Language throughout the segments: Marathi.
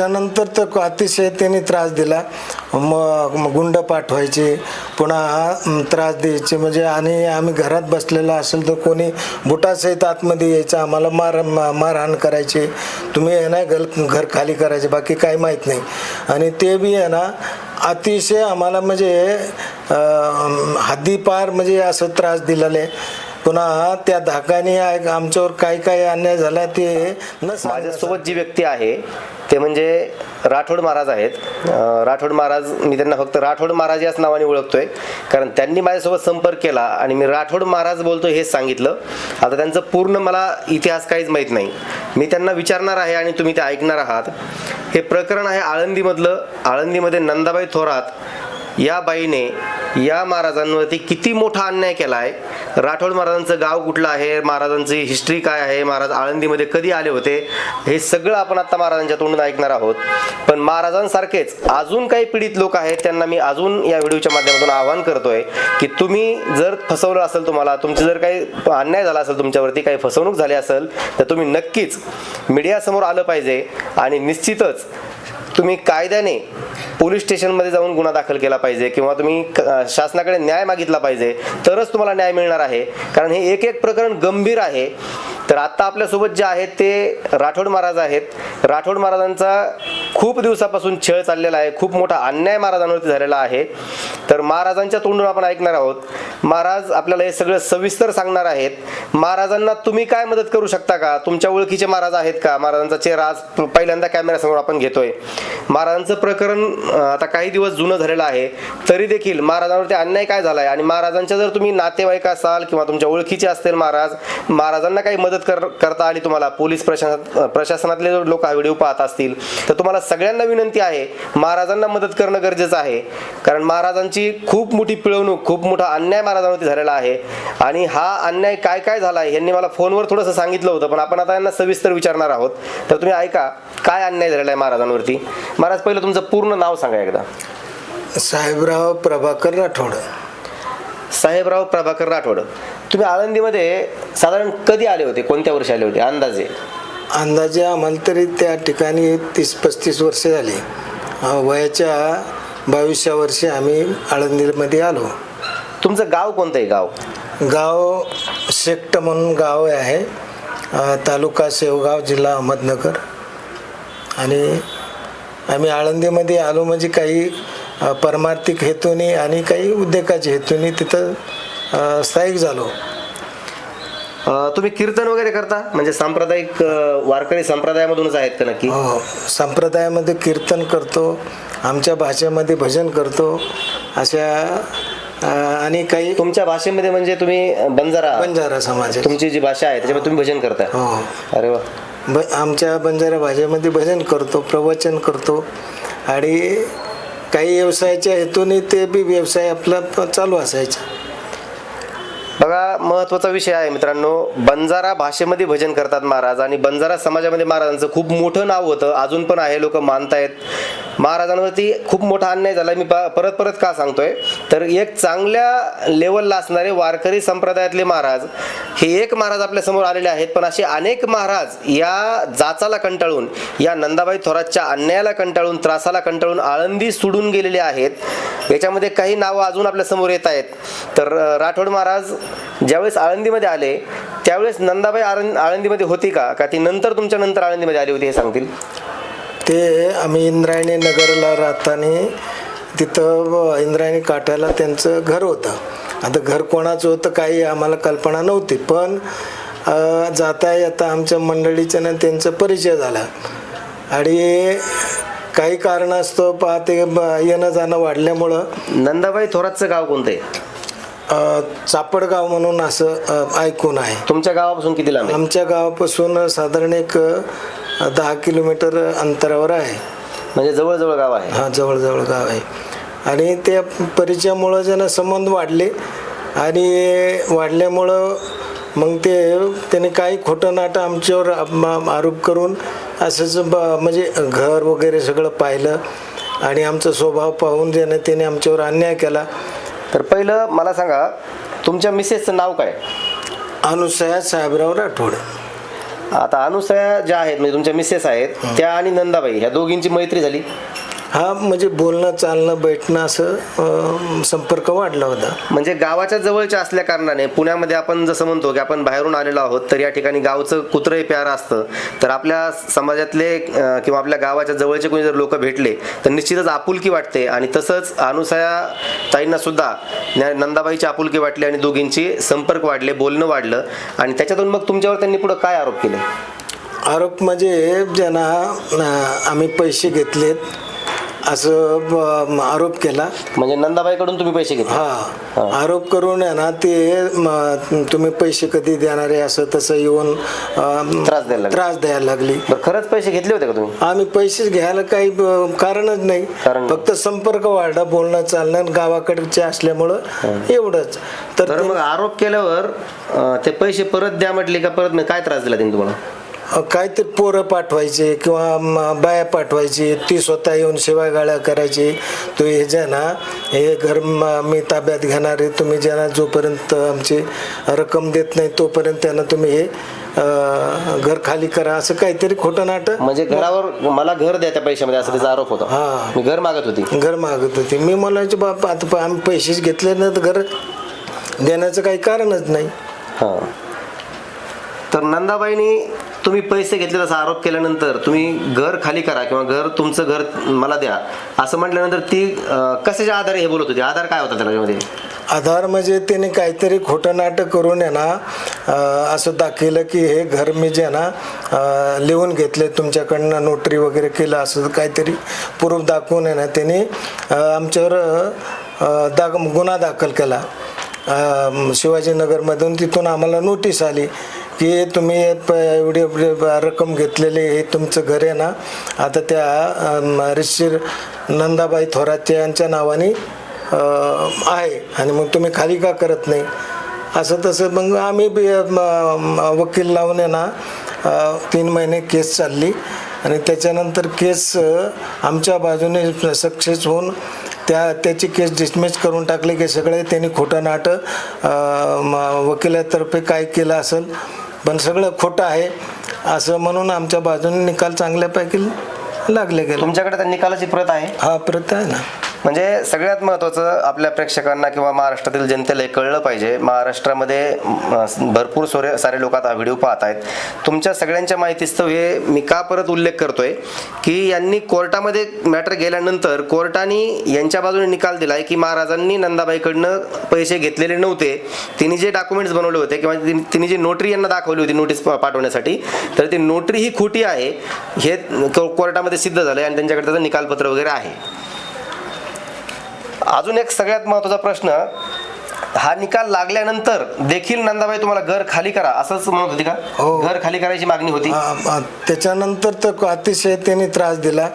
त्याच्यानंतर तर अतिशय त्यांनी त्रास दिला. मग गुंड पाठवायचे पुन्हा त्रास द्यायचे. म्हणजे आणि आम्ही घरात बसलेला असेल तर कोणी बुटासहित आतमध्ये यायचं आम्हाला मार मारहाण करायचे. तुम्ही आहे ना घर घर खाली करायचे बाकी काही माहीत नाही. आणि ते बी आहे ना अतिशय आम्हाला म्हणजे हद्दीपार म्हणजे असं त्रास दिलेला आहे. पुन्हा त्या धाकाने आमच्यावर काय काय अन्याय झाला ते न माझ्यासोबत जी व्यक्ती आहे ते म्हणजे राठोड महाराज आहेत. राठोड महाराज मी त्यांना फक्त राठोड महाराज याच नावाने ओळखतोय. कारण त्यांनी माझ्यासोबत संपर्क केला आणि मी राठोड महाराज बोलतो हेच सांगितलं. आता त्यांचं पूर्ण मला इतिहास काहीच माहीत नाही. मी त्यांना विचारणार आहे आणि तुम्ही ते ऐकणार आहात. हे प्रकरण आहे आळंदीमधलं. आळंदीमध्ये नंदाबाई थोरात या बाईने या महाराजांवरती किती मोठा अन्याय केला आहे राठोड महाराजांचं गाव कुठलं आहे? महाराजांची हिस्ट्री काय आहे? महाराज आळंदीमध्ये कधी आले होते? हे सगळं आपण आता महाराजांच्या तोंडून ऐकणार आहोत. पण महाराजांसारखेच अजून काही पीडित लोक आहेत त्यांना मी अजून या व्हिडिओच्या माध्यमातून आवाहन करतोय की तुम्ही जर फसवलं असेल तुम्हाला तुमचं जर काही अन्याय झाला असेल तुमच्यावरती काही फसवणूक झाली असेल तर तुम्ही नक्कीच मीडियासमोर आलं पाहिजे आणि निश्चितच तुम्ही कायद्याने पोलीस स्टेशनमध्ये जाऊन गुन्हा दाखल केला पाहिजे किंवा तुम्ही क- शासनाकडे न्याय मागितला पाहिजे तरच तुम्हाला न्याय मिळणार आहे. कारण हे एक एक प्रकरण गंभीर आहे. तर आता आपल्यासोबत जे आहेत ते राठोड महाराज आहेत. राठोड महाराजांचा खूप दिवसापासून छळ चाललेला आहे. खूप मोठा अन्याय महाराजांवरती झालेला आहे. तर महाराजांच्या तोंडून आपण ऐकणार आहोत. महाराज आपल्याला हे सगळं सविस्तर सांगणार आहेत. महाराजांना तुम्ही काय मदत करू शकता का? तुमच्या ओळखीचे महाराज आहेत का? महाराजांचा चेहरा आज पहिल्यांदा कॅमेऱ्यासमोर आपण घेतोय. महाराजांचं प्रकरण आता काही दिवस जुनं झालेलं आहे. तरी देखील महाराजांवरती अन्याय काय झालाय? आणि महाराजांच्या जर तुम्ही नातेवाईक असाल किंवा तुमच्या ओळखीचे असतील महाराज महाराजांना काही मदत कर करता आली तुम्हाला. पोलीस प्रशासन प्रशासनातले लोक हा व्हिडिओ पाहत असतील. तर तुम्हाला सगळ्यांना विनंती आहे महाराजांना मदत करणं गरजेचं आहे. कारण महाराजांची खूप मोठी पिळवणूक खूप मोठा अन्याय महाराजांवरती झालेला आहे. आणि हा अन्याय काय काय झाला आहे यांनी मला फोनवर थोडंसं सांगितलं होतं पण आपण आता यांना सविस्तर विचारणार आहोत. तर तुम्ही ऐका काय अन्याय झालेला आहे महाराजांवरती? महाराज पहिलं तुमचं पूर्ण नाव सांगा एकदा. साहेबराव प्रभाकर राठोड. साहेबराव प्रभाकर राठोड. तुम्ही आळंदीमध्ये साधारण कधी आले होते? कोणत्या वर्षी आले होते? अंदाजे. अंदाजे आम्हाला तरी त्या ठिकाणी तीस पस्तीस वर्ष झाली. वयाच्या बावीसच्या वर्षी आम्ही आळंदीमध्ये आलो. तुमचं गाव कोणतं आहे गाव? गाव शेकट म्हणून गाव आहे. तालुका शेवगाव जिल्हा अहमदनगर. आणि आम्ही आळंदीमध्ये आलो म्हणजे काही परमार्थिक हेतूने आणि काही उद्योगाच्या हेतूने तिथं स्थायिक झालो. तुम्ही कीर्तन वगैरे करता? म्हणजे सांप्रदायिक वारकरी संप्रदायामधूनच आहेत का नक्की? हो संप्रदायामध्ये कीर्तन करतो आमच्या भाषेमध्ये भजन करतो अशा आणि काही तुमच्या भाषेमध्ये म्हणजे तुम्ही बंजारा बंजारा समाज. तुमची जी भाषा आहे त्याच्यामध्ये तुम्ही भजन करता? हो. अरे वा. ब आमच्या बंजारा भाषेमध्ये भजन करतो प्रवचन करतो आणि काही व्यवसायाच्या हेतूने ते बी व्यवसाय आपला चालू असायचा. बघा महत्त्वाचा विषय आहे मित्रांनो. बंजारा भाषेमध्ये भजन करतात महाराज आणि बंजारा समाजामध्ये महाराजांचं खूप मोठं नाव होतं. अजून पण आहे लोक मानतायत. महाराजांवरती खूप मोठा अन्याय झाला. मी प- परत परत का सांगतोय? तर एक चांगल्या लेवलला असणारे वारकरी संप्रदायातले महाराज हे एक महाराज आपल्यासमोर आलेले आहेत. पण असे अनेक महाराज या जाचाला कंटाळून या नंदाबाई थोरातच्या अन्यायाला कंटाळून त्रासाला कंटाळून आळंदी सोडून गेलेले आहेत. याच्यामध्ये काही नावं अजून आपल्यासमोर येत आहेत. तर राठोड महाराज ज्यावेळेस आळंदीमध्ये आले त्यावेळेस नंदाबाई आळंदीमध्ये होती का? का ती नंतर तुमच्या नंतर आळंदीमध्ये आली होती हे सांगतील? ते आम्ही इंद्रायणी नगरला राहताना तिथं इंद्रायणी काठाला त्यांचं घर होतं. आता घर कोणाचं होतं काही आम्हाला कल्पना नव्हती पण जाता येता आमच्या मंडळीच्या ना त्यांचा परिचय झाला. आणि काही कारणास्तव पाहते ब- येणं जाणं वाढल्यामुळं नंदाबाई थोरातचं गाव कोणतं आहे चापडगाव म्हणून असं ऐकून आहे. तुमच्या गावापासून किती लांब आमच्या गावापासून साधारण एक दहा किलोमीटर अंतरावर आहे. म्हणजे जवळजवळ गाव आहे. हा जवळजवळ गाव आहे. आणि त्या परिचयामुळं जण संबंध वाढले आणि वाढल्यामुळं मग ते त्याने काही खोटं नाटं आमच्यावर आम- आरोप करून असंच ब म्हणजे घर वगैरे सगळं पाहिलं आणि आमचा स्वभाव पाहून ज्याने त्याने आमच्यावर अन्याय केला. तर पहिलं मला सांगा तुमच्या मिसेसचं नाव काय? अनुसया साहेबराव राठोड. आता अनुसया ज्या आहेत म्हणजे तुमच्या मिसेस आहेत त्या आणि नंदाबाई ह्या दोघींची मैत्री झाली. हा म्हणजे बोलणं चालणं बैठणं असं संपर्क वाढला होता. म्हणजे गावाच्या जवळच्या असल्या कारणाने पुण्यामध्ये आपण जसं म्हणतो की आपण बाहेरून आलेलो आहोत तर या ठिकाणी गावचं कुत्रंही प्यारं असतं. तर आपल्या समाजातले किंवा आपल्या गावाच्या जवळचे कोणी जर लोक भेटले तर निश्चितच आपुलकी वाटते. आणि तसंच अनुसया ताईंना सुद्धा नंदाबाईची आपुलकी वाटली आणि दोघींची संपर्क वाढले बोलणं वाढलं. आणि त्याच्यातून मग तुमच्यावर त्यांनी पुढे काय आरोप केले? आरोप म्हणजे ज्यांना आम्ही पैसे घेतलेत असं आरोप केला. म्हणजे नंदाबाईकडून तुम्ही पैसे घेतले? हा. आरोप करून आहे ना ते म, तुम्ही पैसे कधी देणार आहे असं तसं येऊन त्रास द्यायला लागले. त्रास द्यायला लागली. बरं खरंच पैसे घेतले होते का तुम्ही? आम्ही पैसे घ्यायला काही कारणच नाही. कारण नाही. फक्त संपर्क वाढला बोलणं चालणं गावाकडचे असल्यामुळं एवढंच. तर मग आरोप केल्यावर अं, ते पैसे परत द्या म्हटले का परत नाही? काय त्रास दिला त्यांनी तुम्हाला? काहीतरी पोरं पाठवायचे किंवा बाया पाठवायची ती स्वतः येऊन शिवागाळ्या करायची. तो हे जे ना हे घर म- ताब्यात घेणार आहे. तुम्ही ज्यांना जोपर्यंत आमची रक्कम देत नाही तोपर्यंत त्यांना तुम्ही हे घर खाली करा. असं काहीतरी खोटं नाटक. म्हणजे घरावर मला घर द्या त्या पैशामध्ये असं त्याचा आरोप होता. हा. मी घर मागत होती. घर मागत होते. मी म्हणायचे बाप आता आम्ही पैसेच घेतले ना तर घर देण्याचं काही कारणच नाही. हा. तर नंदाबाईनी तुम्ही पैसे घेतले असा आरोप केल्यानंतर तुम्ही घर खाली करा किंवा घर तुमचं घर मला द्या असं म्हटल्यानंतर ती कशाच्या आधारे हे बोलत होती? आधार काय होता त्याच्यामध्ये? आधार म्हणजे त्याने काहीतरी खोटं नाटक करून आहे ना असं दाखवलं की हे घर मी जे आहे ना लिहून घेतले तुमच्याकडनं नोटरी वगैरे केलं असं काहीतरी प्रूफ दाखवून आहे ना त्याने आमच्यावर दाग गुन्हा दाखल केला. शिवाजीनगरमधून तिथून आम्हाला नोटीस आली की तुम्ही प- एवढी एवढी रक्कम घेतलेली हे तुमचं घर आहे ना आता त्या अं, ऋषी नंदाबाई थोरात यांच्या नावाने आहे. आणि मग तुम्ही खाली का करत नाही? असं तसं मग आम्ही बी, वकील लावून आहे ना तीन महिने केस चालली. आणि त्याच्यानंतर केस आमच्या बाजूने सक्सेस होऊन त्या त्याची केस डिसमिस करून टाकली की सगळे त्यांनी खोटं नाटं वकिलातर्फे काय केलं असेल. पण सगळं खोटं आहे असं म्हणून आमच्या बाजूने निकाल चांगल्यापैकी लागले गेले. तुमच्याकडे त्या निकालाची प्रत आहे. हा प्रत आहे ना. म्हणजे सगळ्यात महत्त्वाचं आपल्या प्रेक्षकांना किंवा महाराष्ट्रातील जनतेला हे कळलं पाहिजे. महाराष्ट्रामध्ये भरपूर सोरे सारे लोक आता व्हिडिओ पाहत आहेत तुमच्या सगळ्यांच्या माहितीस्तव हे मी का परत उल्लेख करतोय की यांनी कोर्टामध्ये मॅटर गेल्यानंतर कोर्टाने यांच्या बाजूने निकाल दिलाय की महाराजांनी नंदाबाईकडनं पैसे घेतलेले नव्हते. तिने जे डॉक्युमेंट्स बनवले होते किंवा तिने- जी नोटरी यांना दाखवली होती नोटीस पाठवण्यासाठी तर ती नोटरी ही खोटी आहे हे कोर्टामध्ये सिद्ध झालंय आणि त्यांच्याकडे त्याचं निकालपत्र वगैरे आहे. अजून एक सगळ्यात महत्त्वाचा प्रश्न हा निकाल लागल्यानंतर देखील नंदाबाई तुम्हाला घर खाली करा असंच म्हणत होती का? हो. घर खाली करायची मागणी होती. आ- आ- त्याच्यानंतर तर अतिशय त्यांनी त्रास दिला.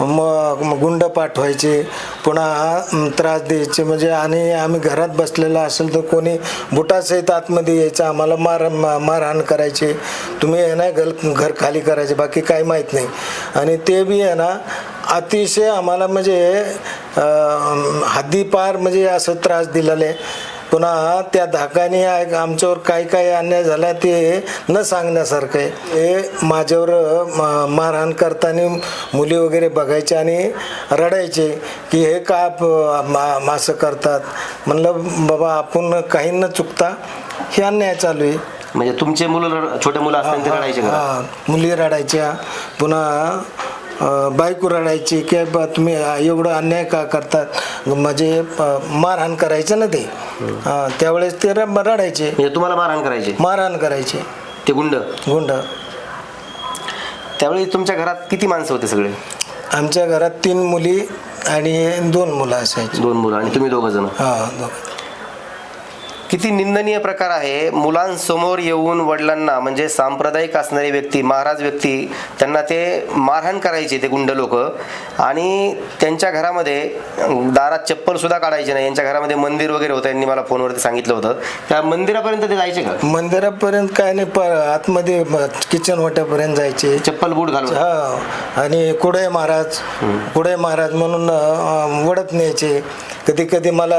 मग मग गुंड पाठवायचे पुन्हा त्रास द्यायचे. म्हणजे आणि आम्ही घरात बसलेला असेल तर कोणी बुटासहित आतमध्ये यायचं आम्हाला मार मा- मारहाण करायचे. तुम्ही आहे ना घर घर खाली करायचे बाकी काही माहीत नाही. आणि ते बी आहे ना अतिशय आम्हाला म्हणजे हद्दीपार म्हणजे असं त्रास दिलेलं आहे. पुन्हा त्या धाकाने आमच्यावर काय काय अन्याय झाला ते न सांगण्यासारखं आहे. हे माझ्यावर मारहाण करताना मुली वगैरे बघायचे आणि रडायचे की हे का असं करतात. म्हणलं बाबा आपण काही न चुकता हे अन्याय चालू आहे. म्हणजे तुमचे मुलं छोटे मुलं असताना ते रडायचे घरात. हा, मुली रडायच्या. पुन्हा बायको रडायची की बा तुम्ही एवढं अन्याय का करतात? म्हणजे मारहाण करायचं ना ते? त्यावेळेस ते रडायचे. म्हणजे तुम्हाला मारहाण करायचे? मारहाण करायचे. ते गुंड? गुंड. त्यावेळी तुमच्या घरात किती माणसं होते सगळे? आमच्या घरात तीन मुली आणि दोन मुलं असायची. दोन मुलं आणि तुम्ही दोघ जण? हा दोघं. किती निंदनीय प्रकार आहे. मुलांसमोर येऊन वडिलांना म्हणजे सांप्रदायिक असणारी व्यक्ती महाराज व्यक्ती त्यांना ते मारहाण करायचे ते गुंड लोक. आणि त्यांच्या घरामध्ये दारात चप्पल सुद्धा काढायचे नाही. यांच्या घरामध्ये मंदिर वगैरे होतं. यांनी मला फोनवरती सांगितलं होतं. त्या मंदिरापर्यंत ते जायचे का? मंदिरापर्यंत काय नाही प आतमध्ये किचन वाट्यापर्यंत जायचे. चप्पल बूट घालून. हा. आणि कुडे महाराज कुडे महाराज म्हणून वडत न्यायचे. कधी कधी मला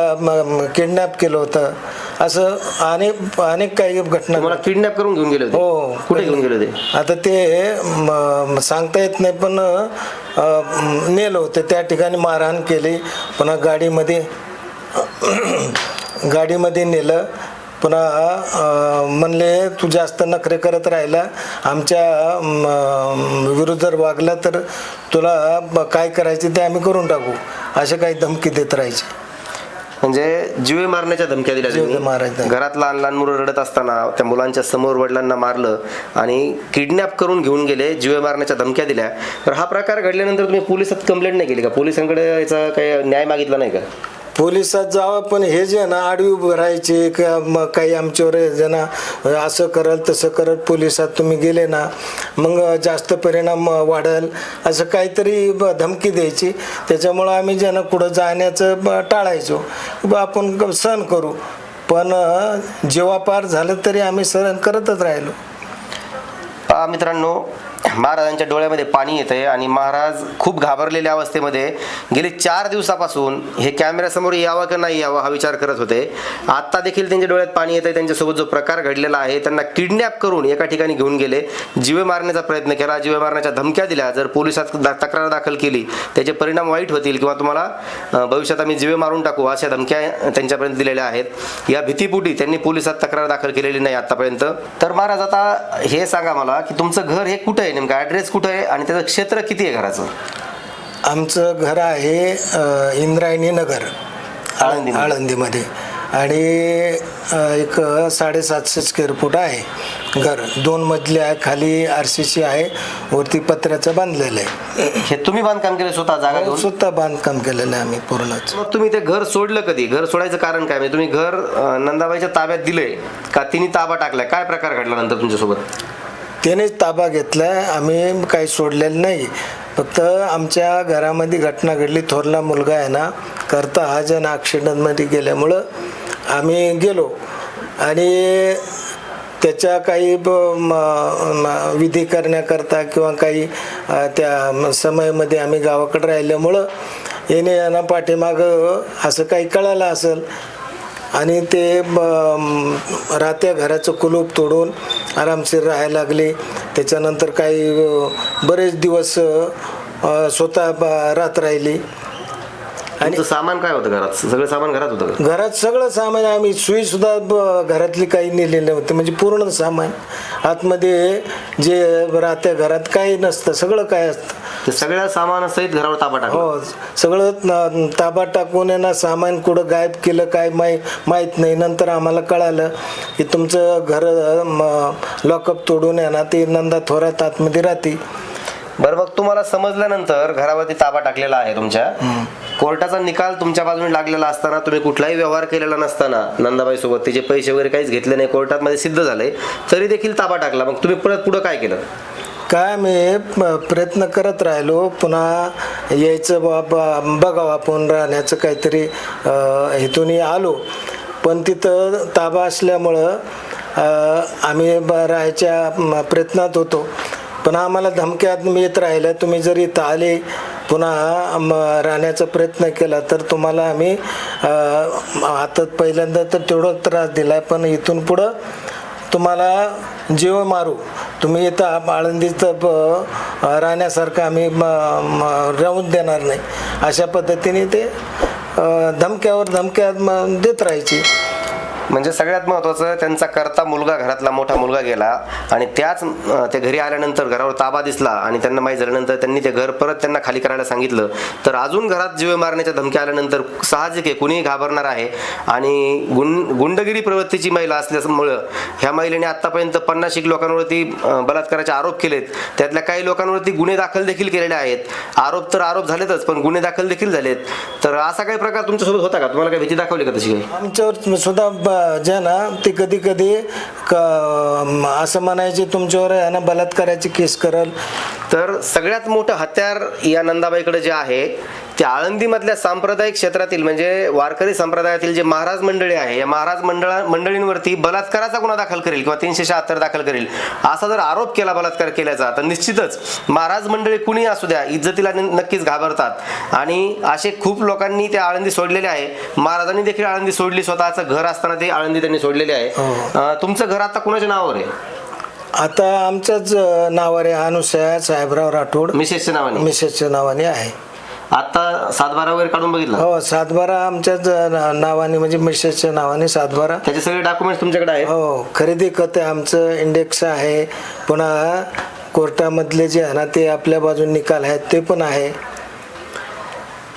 किडनॅप केलं होतं. असं अनेक अनेक काही घटना तुम्हाला किडनॅप करून घेऊन गेले हो. कुठे घेऊन गेले आता ते सांगता येत नाही पण नेलं होतं. त्या ठिकाणी मारहाण केली. पुन्हा गाडीमध्ये गाडीमध्ये नेलं. पुन्हा म्हणले तू जास्त नखरे करत राहिला. आमच्या विरुद्ध जर वागला तर तुला काय करायचे ते आम्ही करून टाकू. असे काही धमकी देत राहायचे. म्हणजे जीवे मारण्याच्या धमक्या दिल्या त्यांनी. घरात लहान लहान मुलं रडत असताना त्या मुलांच्या समोर वडिलांना मारलं आणि किडनॅप करून घेऊन गेले जीवे मारण्याच्या धमक्या दिल्या. तर हा प्रकार घडल्यानंतर तुम्ही पोलिसात कंप्लेंट नाही केली का? पोलिसांकडे याचा काही न्याय मागितला नाही का? पोलिसात जावं पण हे जे ना आडवी उभं राहायचे का मग काही आमच्यावर जण असं करल तसं करत पोलिसात तुम्ही गेले ना मग जास्त परिणाम वाढेल असं काहीतरी ब- धमकी द्यायची. त्याच्यामुळं आम्ही ज्यांना कुठं जाण्याचं टाळायचो बा आपण सहन करू. पण जेव्हा झालं तरी आम्ही सहन करतच राहिलो. मित्रांनो महाराजांच्या डोळ्यामध्ये पाणी येत आहे आणि महाराज खूप घाबरलेल्या अवस्थेमध्ये गेले चार दिवसापासून हे कॅमेऱ्यासमोर यावं की नाही यावं हा विचार करत होते. आत्ता देखील त्यांच्या डोळ्यात पाणी येत आहे त्यांच्यासोबत जो प्रकार घडलेला आहे त्यांना किडनॅप करून एका ठिकाणी घेऊन गेले. जीवे मारण्याचा प्रयत्न केला जीवे मारण्याच्या धमक्या दिल्या. जर पोलिसात दा- तक्रार दाखल केली त्याचे परिणाम वाईट होतील किंवा तुम्हाला भविष्यात आम्ही जीवे मारून टाकू अशा धमक्या त्यांच्यापर्यंत दिलेल्या आहेत. या भीतीपुटी त्यांनी पोलिसात तक्रार दाखल केलेली नाही आतापर्यंत. तर महाराज आता हे सांगा मला की तुमचं घर हे कुठं आहे? नेमकं ॲड्रेस कुठं आहे? आणि त्याचं क्षेत्र किती आहे घराचं? आमचं घर आहे इंद्रायणी नगर आळंदीमध्ये. आळंदीमध्ये. आणि एक साडेसातशे स्क्वेअर फूट आहे घर. दोन मजली आहे खाली आर सी सी आहे वरती पत्र्याचं बांधलेलं आहे. हे तुम्ही बांधकाम केलं स्वतः जागा घेऊन? स्वतः बांधकाम केलेलं आहे आम्ही पूर्णच. मग तुम्ही ते घर सोडलं कधी? घर सोडायचं कारण काय? म्हणजे तुम्ही घर नंदाबाईच्या ताब्यात दिलंय का? तिने ताबा टाकलाय. काय प्रकार घडला नंतर तुमच्यासोबत? त्यानेच ताबा घेतलाय आम्ही काही सोडलेलं नाही. फक्त आमच्या घरामध्ये घटना घडली. थोरला मुलगा आहे ना करता हा जण ॲक्सिडेंटमध्ये गेल्यामुळं आम्ही गेलो. आणि त्याच्या काही ब- म- विधी करण्याकरता किंवा काही त्या म- समयामध्ये आम्ही गावाकडे राहिल्यामुळं येणे यांना पाठीमागं असं काही कळालं असेल. आणि ते राहत्या घराचं कुलूप तोडून आरामशीर राहायला लागले. त्याच्यानंतर काही बरेच दिवस स्वतः ब- राहत राहिली. तुमचं सामान काय होतं घरात? सगळं सामान घरात होतं? घरात सगळं सामान आम्ही सुई सुद्धा घरातली काही नेलेली नव्हती म्हणजे पूर्ण सामान. आतमध्ये जे राहत्या घरात काही नसतं. सगळं काय असतं? ते सगळ्या सामानासहित घरावर ताबा टाकला. हो सगळं न- ताबा टाकून आहे ना सामान कुठं गायब केलं काय माही माहीत नाही. नंतर आम्हाला कळालं की तुमचं घर लॉकअप तोडून आहे ना ते नंदा थोरात आतमध्ये राहते. बरं मग तुम्हाला समजल्यानंतर घरावरती ताबा टाकलेला आहे तुमच्या. कोर्टाचा निकाल तुमच्या बाजूने लागलेला असताना तुम्ही कुठलाही व्यवहार केलेला नसताना नंदाबाई सोबत त्याचे पैसे वगैरे काहीच घेतले नाही कोर्टात मध्ये सिद्ध झाले तरी देखील ताबा टाकला. मग तुम्ही परत पुढे काय केलं? काय मी प- प्रयत्न करत राहिलो. पुन्हा यायचं बाबा बघावं आपण राहण्याचं काहीतरी अं, हेतून आलो. पण तिथं ताबा असल्यामुळं आम्ही ब- राहायच्या प्रयत्नात होतो. पण आम्हाला धमक्यात येत राहिल्या तुम्ही जर इथं आले पुन्हा राहण्याचा प्रयत्न केला तर तुम्हाला आम्ही आता पहिल्यांदा तर तेवढा त्रास दिला पण इथून पुढं तुम्हाला जीव मारू. तुम्ही इथं आळंदीचं ब- राहण्यासारखं आम्ही राहून देणार नाही. अशा पद्धतीने ते धमक्यावर धमक्या म- देत राहायची. म्हणजे सगळ्यात महत्वाचं त्यांचा करता मुलगा घरातला मोठा मुलगा गेला आणि त्याच ते घरी आल्यानंतर घरावर ताबा दिसला आणि त्यांना माहीत झाल्यानंतर त्यांनी ते घर परत त्यांना खाली करायला सांगितलं. तर अजून घरात जीवे मारण्याच्या धमक्या आल्यानंतर साहजिक आहे कुणीही घाबरणार आहे. आणि गुंड गुंडगिरी प्रवृत्तीची महिला असल्यामुळं ह्या महिलेने आत्तापर्यंत पन्नास एक लोकांवरती बलात्काराचे आरोप केलेत. त्यातल्या काही लोकांवरती गुन्हे दाखल देखील केलेले आहेत. आरोप तर आरोप झालेतच पण गुन्हे दाखल देखील झालेत. तर असा काही प्रकार तुमच्यासोबत होता का? तुम्हाला काही भीती दाखवली का तशी काही? आमच्यावर सुद्धा ब- जे ना ते कधी कधी क असं म्हणायचे तुमच्यावर आहे ना बलात्काराची केस करल. तर सगळ्यात मोठं हत्यार या नंदाबाईकडे जे आहे त्या आळंदीमधल्या सांप्रदायिक क्षेत्रातील म्हणजे वारकरी संप्रदायातील जे महाराज मंडळी आहे या महाराज मंडळा मंडळींवरती बलात्काराचा गुन्हा दाखल करेल किंवा तीनशे शहात्तर दाखल करेल असा जर आरोप केला बलात्कार केल्याचा तर निश्चितच महाराज मंडळी कुणी असू द्या इज्जतीला नक्कीच घाबरतात. आणि असे खूप लोकांनी त्या आळंदी सोडलेले आहे. महाराजांनी देखील आळंदी सोडली स्वतःचं घर असताना ते आळंदी त्यांनी सोडलेली आहे. अं, तुमचं घर आता कुणाच्या नावावर आहे? आता आमच्याच नावावर आहे अनुसया साहेबराव राठोड. मिसेसच्या नावाने. मिसेसच्या नावाने आहे. आता सातबारा वगैरे काढून बघितलं? हो सातबारा आमच्याच नावाने म्हणजे मिसेसच्या नावाने सातबारा. त्याचे सगळे डॉक्युमेंट्स तुमच्याकडे आहेत? हो खरेदी खत आहे आमचं इंडेक्स आहे पुन्हा कोर्टामधले जे आहे ना ते आपल्या बाजून निकाल आहेत ते पण आहे.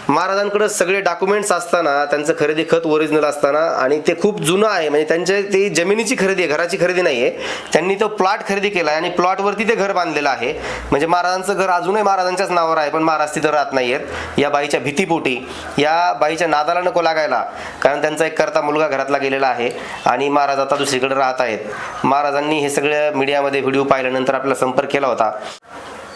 महाराजांकडे सगळे डॉक्युमेंट्स असताना त्यांचं खरेदी खत ओरिजिनल असताना आणि ते खूप जुनं आहे. म्हणजे त्यांच्या ती जमिनीची खरेदी आहे घराची खरेदी नाही आहे त्यांनी तो प्लॉट खरेदी केला आहे आणि प्लॉटवरती ते घर बांधलेलं आहे. म्हणजे महाराजांचं घर अजूनही महाराजांच्याच नावावर आहे पण महाराज तिथं राहत नाही आहेत या बाईच्या भीतीपोटी या बाईच्या नादाला नको लागायला कारण त्यांचा एक करता मुलगा घरातला गेलेला आहे आणि महाराज आता दुसरीकडे राहत आहेत. महाराजांनी हे सगळं मीडियामध्ये व्हिडिओ पाहिल्यानंतर आपला संपर्क केला होता.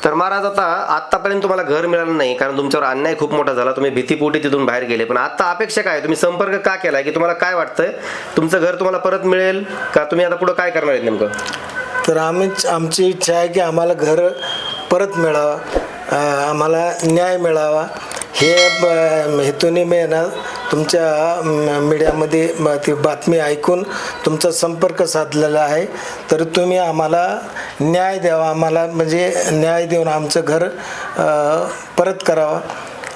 तर महाराज आता आतापर्यंत तुम्हाला घर मिळालं नाही कारण तुमच्यावर अन्याय खूप मोठा झाला. तुम्ही भीतीपोटी तिथून बाहेर गेले. पण आता अपेक्षा काय? आहे? तुम्ही संपर्क का केलाय? की तुम्हाला काय वाटतंय? तुमचं घर तुम्हाला परत मिळेल? का तुम्ही आता पुढं काय करणार आहेत नेमकं? तर आम्ही आमची इच्छा आहे की आम्हाला घर परत मिळावं. आम्हाला न्याय मिळावा. हे ब- हेतूने मी ना तुमच्या मीडियामध्ये ती बातमी ऐकून तुमचा संपर्क साधलेला आहे. तर तुम्ही आम्हाला न्याय द्यावा. आम्हाला म्हणजे न्याय देऊन आमचं घर परत करावा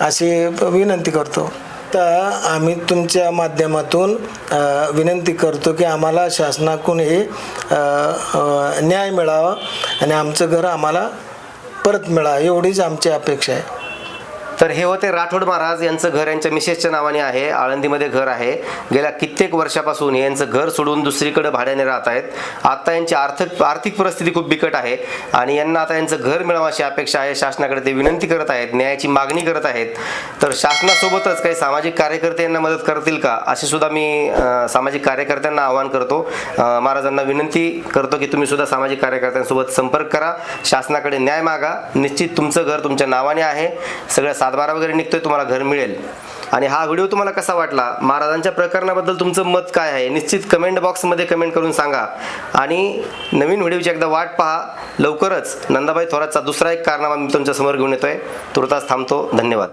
अशी विनंती करतो. तर आम्ही तुमच्या माध्यमातून विनंती करतो की आम्हाला शासनाकडून हे न्याय मिळावा आणि आमचं घर आम्हाला परत मिळावं. एवढीच आमची अपेक्षा आहे. तर हे होते राठोड महाराज यांचं घर यांच्या मिसेसच्या नावाने आहे आळंदीमध्ये घर आहे. गेल्या कित्येक वर्षापासून यांचं घर सोडून दुसरीकडे भाड्याने राहत आहेत. आता यांची आर्थिक आर्थिक परिस्थिती खूप बिकट आहे आणि यांना आता यांचं घर मिळावं अशी अपेक्षा आहे. शासनाकडे ते विनंती करत आहेत न्यायाची मागणी करत आहेत. तर शासनासोबतच काही सामाजिक कार्यकर्ते यांना मदत करतील का? असे सुद्धा मी सामाजिक कार्यकर्त्यांना आवाहन करतो. महाराजांना विनंती करतो की तुम्ही सुद्धा सामाजिक कार्यकर्त्यांसोबत संपर्क करा. शासनाकडे न्याय मागा. निश्चित तुमचं घर तुमच्या नावाने आहे. सगळ्या सातबारा वगैरे निघतोय तुम्हाला घर मिळेल. आणि हा व्हिडिओ तुम्हाला कसा वाटला? महाराजांच्या प्रकरणाबद्दल तुमचं मत काय आहे? निश्चित कमेंट बॉक्समध्ये कमेंट करून सांगा. आणि नवीन व्हिडिओची एकदा वाट पहा. लवकरच नंदाबाई थोरातचा दुसरा एक कारनामा मी तुमच्यासमोर घेऊन येतोय. तुर्तास थांबतो. धन्यवाद.